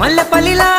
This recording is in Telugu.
మల్లెపల్లిలా